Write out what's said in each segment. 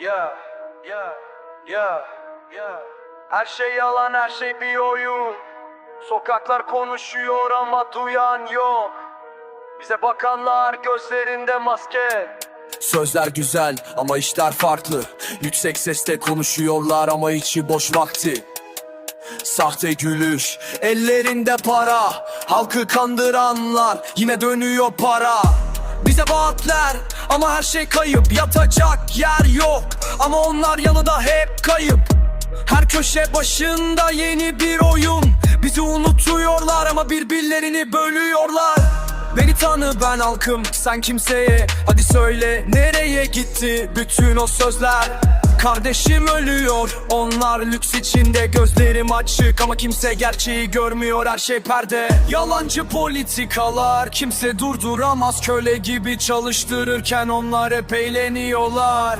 Ya, ya, ya, ya. Her şey yalan, her şey bir oyun. Sokaklar konuşuyor ama duyan yok. Bize bakanlar gözlerinde maske. Sözler güzel ama işler farklı Yüksek sesle konuşuyorlar ama içi boş vakti Sahte gülüş, ellerinde para Halkı kandıranlar, yine dönüyor para Bize vaatler ama her şey kayıp. Yatacak yer yok ama onlar yanında hep kayıp. Her köşe başında yeni bir oyun. Bizi unutuyorlar ama birbirlerini bölüyorlar Beni tanı ben halkım sen kimseye. Hadi söyle nereye gitti bütün o sözler? Kardeşim ölüyor onlar lüks içinde. Gözlerim açık ama kimse gerçeği görmüyor Her şey perde. Yalancı politikalar kimse durduramaz. Köle gibi çalıştırırken onlar hep eğleniyorlar.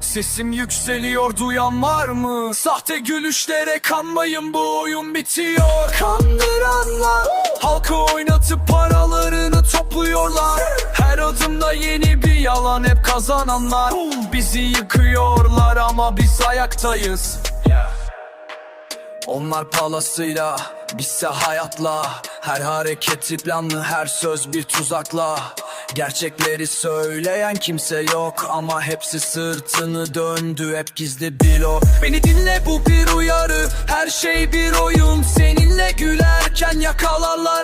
Sesim yükseliyor duyan var mı? Sahte gülüşlere kanmayın bu oyun bitiyor. Kandıranlar Halkı oynatıp paralarını topluyorlar Her adımda yeni bir yalan hep kazananlar. Bizi yıkıyorlar ama biz ayaktayız. Onlar palasıyla, bizse hayatla. Her hareketi planlı, her söz bir tuzakla. Gerçekleri söyleyen kimse yok Ama hepsi sırtını döndü, hep gizli bilo. Beni dinle bu bir uyarı, her şey bir oyun. Seninle gülerken yakalarlar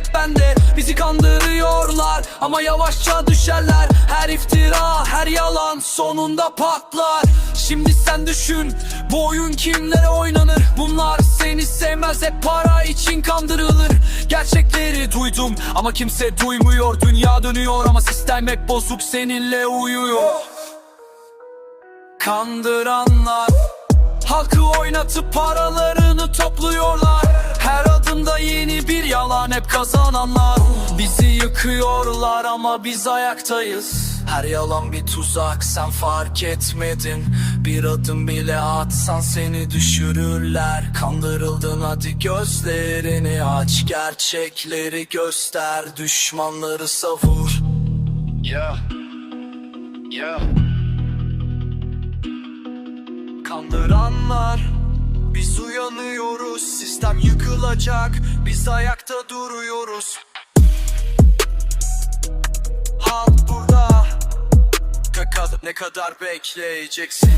hep bende Bizi kandırıyorlar. Ama yavaşça düşerler. Her iftira, her yalan sonunda patlar. Şimdi sen düşün, bu oyun kimlere oynanır? Bunlar seni sevmez hep para için kandırılır. Gerçekleri duydum ama kimse duymuyor. Dünya dönüyor ama sistem hep bozuk seninle uyuyor. Kandıranlar Halkı oynatıp paralarını topluyorlar Her adımda yeni bir yalan hep kazananlar. Bizi yıkıyorlar ama biz ayaktayız. Her yalan bir tuzak sen fark etmedin. Bir adım bile atsan seni düşürürler. Kandırıldın hadi gözlerini aç. Gerçekleri göster düşmanları savur. Ya, ya. Kandıranlar Biz uyanıyoruz Sistem yıkılacak. Biz ayakta duruyoruz. Halk burada. Kadar, ne kadar bekleyeceksin